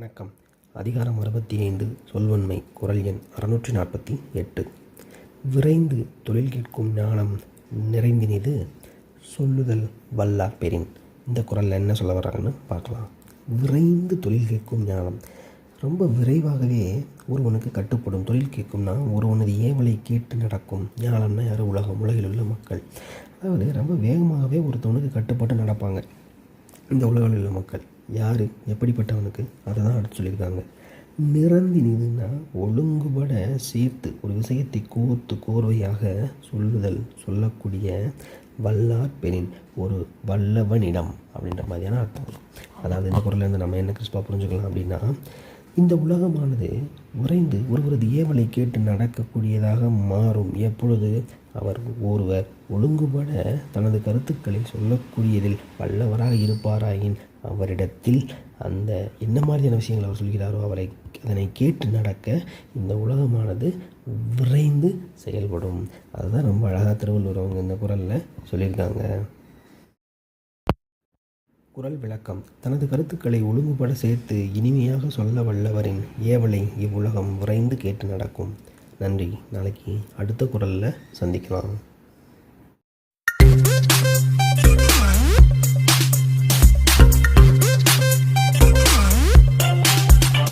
வணக்கம். அதிகாரம் அறுபத்தி ஐந்து சொல்வன்மை குரல் எண் அறுநூற்றி நாற்பத்தி எட்டு. விரைந்து தொழில் கேட்கும் ஞானம் நிறைந்தினிது சொல்லுதல் வல்லார் பெறின் இந்த குரலில் என்ன சொல்ல வர்றாங்கன்னு பார்க்கலாம். விரைந்து தொழில் கேட்கும் ஞானம். ரொம்ப விரைவாகவே ஒருவனுக்கு கட்டுப்படும். தொழில் கேட்கும்னா ஒருவனது ஏவலை கேட்டு நடக்கும். ஞானம்னா யார்? உலகம். உலகில் உள்ள மக்கள். அதாவது ரொம்ப வேகமாகவே ஒருத்தவனுக்கு கட்டுப்பட்டு நடப்பாங்க. இந்த உலகில் உள்ள மக்கள். யார்? எப்படிப்பட்டவனுக்கு? அதை தான் அடுத்து சொல்லியிருக்காங்க. நிறந்தினிதுன்னா ஒழுங்குபட சேர்த்து ஒரு விஷயத்தை கோர்த்து கோர்வையாக சொல்லுதல் சொல்லக்கூடிய வல்லார் பெரின் ஒரு வல்லவனிடம் அப்படின்ற மாதிரியான அர்த்தம். அதாவது இந்த குரலேருந்து நம்ம என்ன கிறிஸ்பா புரிஞ்சுக்கலாம் அப்படின்னா இந்த உலகமானது உறைந்து ஒருவரது ஏவலை கேட்டு நடக்கக்கூடியதாக மாறும். எப்பொழுது? அவர் ஒருவர் ஒழுங்குபட தனது கருத்துக்களை சொல்லக்கூடியதில் வல்லவராக இருப்பாராயின் அவரிடத்தில் அந்த என்ன மாதிரியான விஷயங்கள் அவர் சொல்கிறாரோ அவரை அதனை கேட்டு நடக்க இந்த உலகமானது விரைந்து செயல்படும். அதுதான் ரொம்ப அழகாக திருவள்ளுவர் அவங்க இந்த குரலில் சொல்லியிருக்காங்க. குரல் விளக்கம். தனது கருத்துக்களை ஒழுங்குபட சேர்த்து இனிமையாக சொல்ல வல்லவரின் ஏவலை இவ்வுலகம் விரைந்து கேட்டு நடக்கும். நன்றி. நாளைக்கு அடுத்த குரலில் சந்திக்கலாம்.